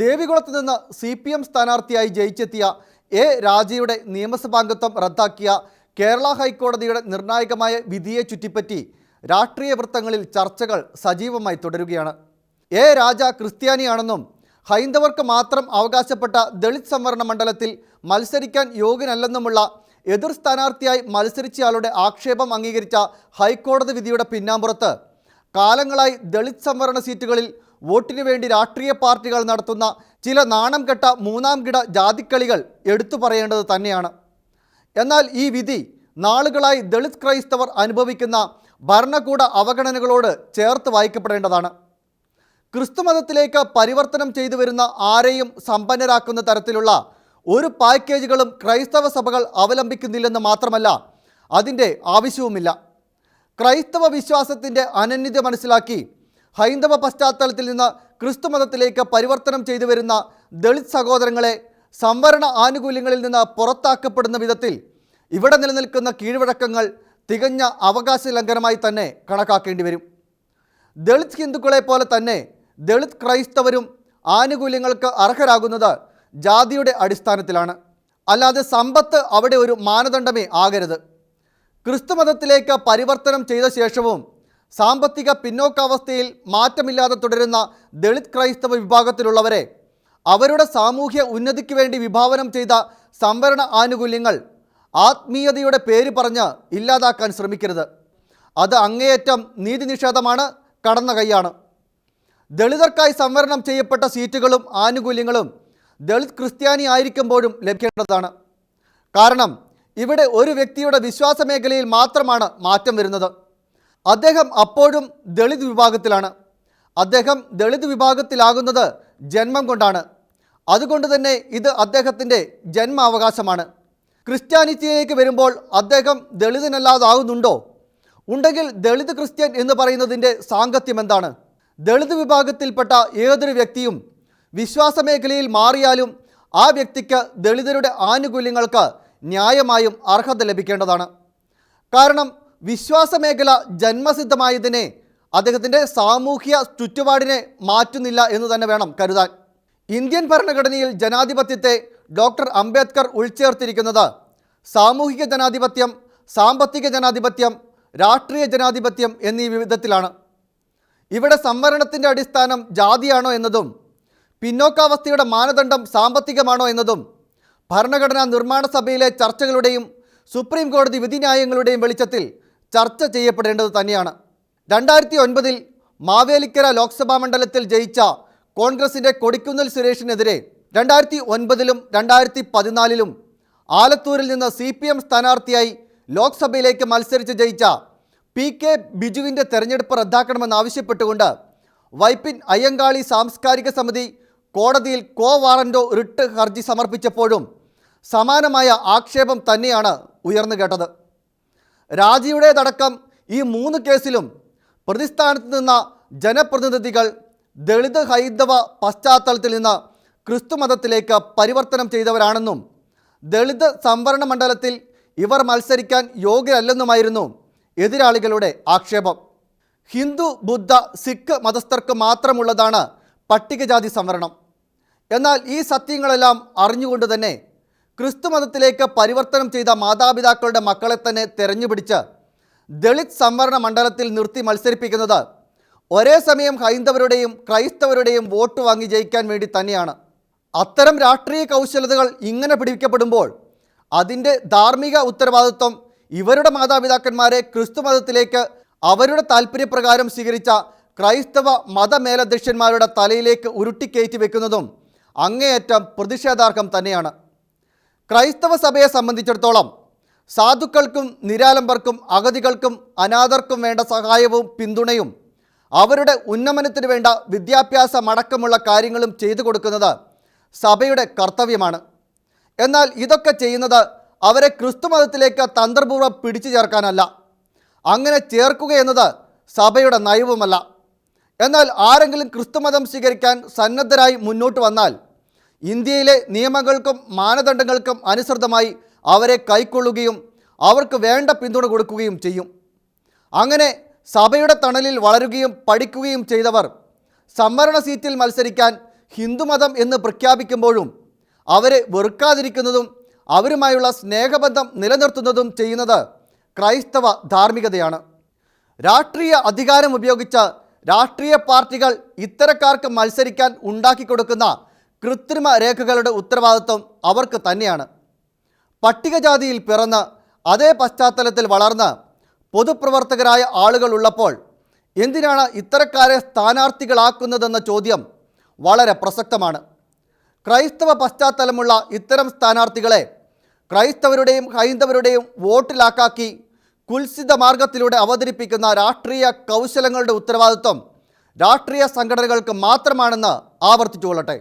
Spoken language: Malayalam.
ദേവികുളത്ത് നിന്ന് സി പി എം സ്ഥാനാർത്ഥിയായി ജയിച്ചെത്തിയ എ രാജയുടെ നിയമസഭാംഗത്വം റദ്ദാക്കിയ കേരള ഹൈക്കോടതിയുടെ നിർണായകമായ വിധിയെ ചുറ്റിപ്പറ്റി രാഷ്ട്രീയ വൃത്തങ്ങളിൽ ചർച്ചകൾ സജീവമായി തുടരുകയാണ്. എ രാജ ക്രിസ്ത്യാനിയാണെന്നും ഹൈന്ദവർക്ക് മാത്രം അവകാശപ്പെട്ട ദളിത് സംവരണ മണ്ഡലത്തിൽ മത്സരിക്കാൻ യോഗ്യനല്ലെന്നുമുള്ള എതിർ സ്ഥാനാർത്ഥിയായി മത്സരിച്ചയാളുടെ ആക്ഷേപം അംഗീകരിച്ച ഹൈക്കോടതി വിധിയുടെ പിന്നാമ്പുറത്ത് കാലങ്ങളായി ദളിത് സംവരണ സീറ്റുകളിൽ വോട്ടിനു വേണ്ടി രാഷ്ട്രീയ പാർട്ടികൾ നടത്തുന്ന ചില നാണം കെട്ട മൂന്നാം കിട ജാതിക്കളികൾ എടുത്തു പറയേണ്ടത് തന്നെയാണ്. എന്നാൽ ഈ വിധി നാളുകളായി ദളിത് ക്രൈസ്തവർ അനുഭവിക്കുന്ന ഭരണകൂട അവഗണനകളോട് ചേർത്ത് വായിക്കപ്പെടേണ്ടതാണ്. ക്രിസ്തുമതത്തിലേക്ക് പരിവർത്തനം ചെയ്തു വരുന്ന ആരെയും സമ്പന്നരാക്കുന്ന തരത്തിലുള്ള ഒരു പാക്കേജുകളും ക്രൈസ്തവ സഭകൾ അവലംബിക്കുന്നില്ലെന്ന് മാത്രമല്ല അതിന്റെ ആവശ്യവുമില്ല. ക്രൈസ്തവ വിശ്വാസത്തിന്റെ അനന്യത മനസ്സിലാക്കി ഹൈന്ദവ പശ്ചാത്തലത്തിൽ നിന്ന് ക്രിസ്തുമതത്തിലേക്ക് പരിവർത്തനം ചെയ്തു വരുന്ന ദളിത് സഹോദരങ്ങളെ സംവരണ ആനുകൂല്യങ്ങളിൽ നിന്ന് പുറത്താക്കപ്പെടുന്ന വിധത്തിൽ ഇവിടെ നിലനിൽക്കുന്ന കീഴ്വഴക്കങ്ങൾ തികഞ്ഞ അവകാശ ലംഘനമായി തന്നെ കണക്കാക്കേണ്ടി വരും. ദളിത് ഹിന്ദുക്കളെ പോലെ തന്നെ ദളിത് ക്രൈസ്തവരും ആനുകൂല്യങ്ങൾക്ക് അർഹരാകുന്നത് ജാതിയുടെ അടിസ്ഥാനത്തിലാണ്. അല്ലാതെ സമ്പത്ത് അവിടെ ഒരു മാനദണ്ഡമേ ആകരുത്. ക്രിസ്തുമതത്തിലേക്ക് പരിവർത്തനം ചെയ്ത ശേഷവും സാമ്പത്തിക പിന്നോക്കാവസ്ഥയിൽ മാറ്റമില്ലാതെ തുടരുന്ന ദളിത് ക്രൈസ്തവ വിഭാഗത്തിലുള്ളവരെ അവരുടെ സാമൂഹ്യ ഉന്നതിക്ക് വേണ്ടി വിഭാവനം ചെയ്ത സംവരണ ആനുകൂല്യങ്ങൾ ആത്മീയതയുടെ പേര് പറഞ്ഞ് ഇല്ലാതാക്കാൻ ശ്രമിക്കരുത്. അത് അങ്ങേയറ്റം നീതി നിഷേധമാണ് കടന്ന കൈയാണ് ദളിതർക്കായി സംവരണം ചെയ്യപ്പെട്ട സീറ്റുകളും ആനുകൂല്യങ്ങളും ദളിത് ക്രിസ്ത്യാനി ആയിരിക്കുമ്പോഴും ലഭിക്കേണ്ടതാണ്. കാരണം ഇവിടെ ഒരു വ്യക്തിയുടെ വിശ്വാസ മേഖലയിൽ മാത്രമാണ് മാറ്റം വരുന്നത്. അദ്ദേഹം അപ്പോഴും ദളിത് വിഭാഗത്തിലാണ്. അദ്ദേഹം ദളിത് വിഭാഗത്തിലാകുന്നത് ജന്മം കൊണ്ടാണ്. അതുകൊണ്ട് തന്നെ ഇത് അദ്ദേഹത്തിന്റെ ജന്മാവകാശമാണ്. ക്രിസ്ത്യാനിറ്റിയിലേക്ക് വരുമ്പോൾ അദ്ദേഹം ദളിതനല്ലാതാകുന്നുണ്ടോ? ഉണ്ടെങ്കിൽ ദളിത് ക്രിസ്ത്യൻ എന്ന് പറയുന്നതിന്റെ സാങ്കത്യം എന്താണ്? ദളിത് വിഭാഗത്തിൽപ്പെട്ട ഏതൊരു വ്യക്തിയും വിശ്വാസ മേഖലയിൽ മാറിയാലും ആ വ്യക്തിക്ക് ദളിതരുടെ ആനുകൂല്യങ്ങൾക്ക് ന്യായമായും അർഹത ലഭിക്കേണ്ടതാണ്. കാരണം വിശ്വാസ മേഖല ജന്മസിദ്ധമായതിനെ അദ്ദേഹത്തിന്റെ സാമൂഹ്യ ചുറ്റുപാടിനെ മാറ്റുന്നില്ല എന്ന് തന്നെ വേണം കരുതാൻ. ഇന്ത്യൻ ഭരണഘടനയിൽ ജനാധിപത്യത്തെ ഡോക്ടർ അംബേദ്കർ ഉൾച്ചേർത്തിരിക്കുന്നത് സാമൂഹിക ജനാധിപത്യം സാമ്പത്തിക ജനാധിപത്യം രാഷ്ട്രീയ ജനാധിപത്യം എന്നീ വിവിധത്തിലാണ്. ഇവിടെ സംവരണത്തിന്റെ അടിസ്ഥാനം ജാതിയാണോ എന്നതും പിന്നോക്കാവസ്ഥയുടെ മാനദണ്ഡം സാമ്പത്തികമാണോ എന്നതും ഭരണഘടനാ നിർമ്മാണ സഭയിലെ ചർച്ചകളുടെയും സുപ്രീം കോടതി വിധിന്യായങ്ങളുടെയും വെളിച്ചത്തിൽ ചർച്ച ചെയ്യപ്പെടേണ്ടത് തന്നെയാണ്. രണ്ടായിരത്തി ഒൻപതിൽ മാവേലിക്കര ലോക്സഭാ മണ്ഡലത്തിൽ ജയിച്ച കോൺഗ്രസിന്റെ കൊടിക്കുന്നിൽ സുരേഷിനെതിരെ രണ്ടായിരത്തി ഒൻപതിലും രണ്ടായിരത്തി പതിനാലിലും ആലത്തൂരിൽ നിന്ന് സി പി എം സ്ഥാനാർത്ഥിയായി ലോക്സഭയിലേക്ക് മത്സരിച്ച് ജയിച്ച പി കെ ബിജുവിന്റെ തെരഞ്ഞെടുപ്പ് റദ്ദാക്കണമെന്നാവശ്യപ്പെട്ടുകൊണ്ട് വൈപ്പിൻ അയ്യങ്കാളി സാംസ്കാരിക സമിതി കോടതിയിൽ കോ വാറന്റോ റിട്ട് ഹർജി സമർപ്പിച്ചപ്പോഴും സമാനമായ ആക്ഷേപം തന്നെയാണ് ഉയർന്നു കേട്ടത്. രാജിയുടേതടക്കം ഈ മൂന്ന് കേസിലും പ്രതിസ്ഥാനത്ത് നിന്ന ജനപ്രതിനിധികൾ ദളിത് ഹൈന്ദവ പശ്ചാത്തലത്തിൽ നിന്ന് ക്രിസ്തു മതത്തിലേക്ക് പരിവർത്തനം ചെയ്തവരാണെന്നും ദളിത് സംവരണ മണ്ഡലത്തിൽ ഇവർ മത്സരിക്കാൻ യോഗ്യരല്ലെന്നുമായിരുന്നു എതിരാളികളുടെ ആക്ഷേപം. ഹിന്ദു ബുദ്ധ സിഖ് മതസ്ഥർക്ക് മാത്രമുള്ളതാണ് പട്ടികജാതി സംവരണം. എന്നാൽ ഈ സത്യങ്ങളെല്ലാം അറിഞ്ഞുകൊണ്ട് തന്നെ ക്രിസ്തു മതത്തിലേക്ക് പരിവർത്തനം ചെയ്ത മാതാപിതാക്കളുടെ മക്കളെ തന്നെ തെരഞ്ഞുപിടിച്ച് ദളിത് സംവരണ മണ്ഡലത്തിൽ നിർത്തി മത്സരിപ്പിക്കുന്നത് ഒരേ സമയം ഹൈന്ദവരുടെയും ക്രൈസ്തവരുടെയും വോട്ട് വാങ്ങി ജയിക്കാൻ വേണ്ടി തന്നെയാണ്. അത്തരം രാഷ്ട്രീയ കൗശലതകൾ ഇങ്ങനെ പിടിക്കപ്പെടുമ്പോൾ അതിന്റെ ധാർമ്മിക ഉത്തരവാദിത്വം ഇവരുടെ മാതാപിതാക്കന്മാരെ ക്രിസ്തു മതത്തിലേക്ക് അവരുടെ താല്പര്യപ്രകാരം സ്വീകരിച്ച ക്രൈസ്തവ മതമേലധ്യക്ഷന്മാരുടെ തലയിലേക്ക് ഉരുട്ടിക്കയറ്റി വെക്കുന്നതും അങ്ങേയറ്റം പ്രതിഷേധാർഹം തന്നെയാണ്. ക്രൈസ്തവ സഭയെ സംബന്ധിച്ചിടത്തോളം സാധുക്കൾക്കും നിരാലംബർക്കും അഗതികൾക്കും അനാഥർക്കും വേണ്ട സഹായവും പിന്തുണയും അവരുടെ ഉന്നമനത്തിന് വേണ്ട വിദ്യാഭ്യാസമടക്കമുള്ള കാര്യങ്ങളും ചെയ്തു കൊടുക്കുന്നത് സഭയുടെ കർത്തവ്യമാണ്. എന്നാൽ ഇതൊക്കെ ചെയ്യുന്നത് അവരെ ക്രിസ്തുമതത്തിലേക്ക് തന്ത്രപൂർവം പിടിച്ചു ചേർക്കാനല്ല. അങ്ങനെ ചേർക്കുക എന്നത് സഭയുടെ നയവുമല്ല. എന്നാൽ ആരെങ്കിലും ക്രിസ്തുമതം സ്വീകരിക്കാൻ സന്നദ്ധരായി മുന്നോട്ട് വന്നാൽ ഇന്ത്യയിലെ നിയമങ്ങൾക്കും മാനദണ്ഡങ്ങൾക്കും അനുസൃതമായി അവരെ കൈക്കൊള്ളുകയും അവർക്ക് വേണ്ട പിന്തുണ കൊടുക്കുകയും ചെയ്യും. അങ്ങനെ സഭയുടെ തണലിൽ വളരുകയും പഠിക്കുകയും ചെയ്തവർ സംവരണ സീറ്റിൽ മത്സരിക്കാൻ ഹിന്ദുമതം എന്ന് പ്രഖ്യാപിക്കുമ്പോഴും അവരെ വെറുക്കാതിരിക്കുന്നതും അവരുമായുള്ള സ്നേഹബന്ധം നിലനിർത്തുന്നതും ചെയ്യുന്നത് ക്രൈസ്തവ ധാർമ്മികതയാണ്. രാഷ്ട്രീയ അധികാരം ഉപയോഗിച്ച് രാഷ്ട്രീയ പാർട്ടികൾ ഇത്തരക്കാർക്ക് മത്സരിക്കാൻ ഉണ്ടാക്കിക്കൊടുക്കുന്ന കൃത്രിമ രേഖകളുടെ ഉത്തരവാദിത്വം അവർക്ക് തന്നെയാണ്. പട്ടികജാതിയിൽ പിറന്ന് അതേ പശ്ചാത്തലത്തിൽ വളർന്ന് പൊതുപ്രവർത്തകരായ ആളുകൾ ഉള്ളപ്പോൾ എന്തിനാണ് ഇത്തരക്കാരെ സ്ഥാനാർത്ഥികളാക്കുന്നതെന്ന ചോദ്യം വളരെ പ്രസക്തമാണ്. ക്രൈസ്തവ പശ്ചാത്തലമുള്ള ഇത്തരം സ്ഥാനാർത്ഥികളെ ക്രൈസ്തവരുടെയും ഹൈന്ദവരുടെയും വോട്ടിലാക്കാക്കി കുൽസിത മാർഗത്തിലൂടെ അവതരിപ്പിക്കുന്ന രാഷ്ട്രീയ കൗശലങ്ങളുടെ ഉത്തരവാദിത്വം രാഷ്ട്രീയ സംഘടനകൾക്ക് മാത്രമാണെന്ന് ആവർത്തിച്ചുകൊള്ളട്ടെ.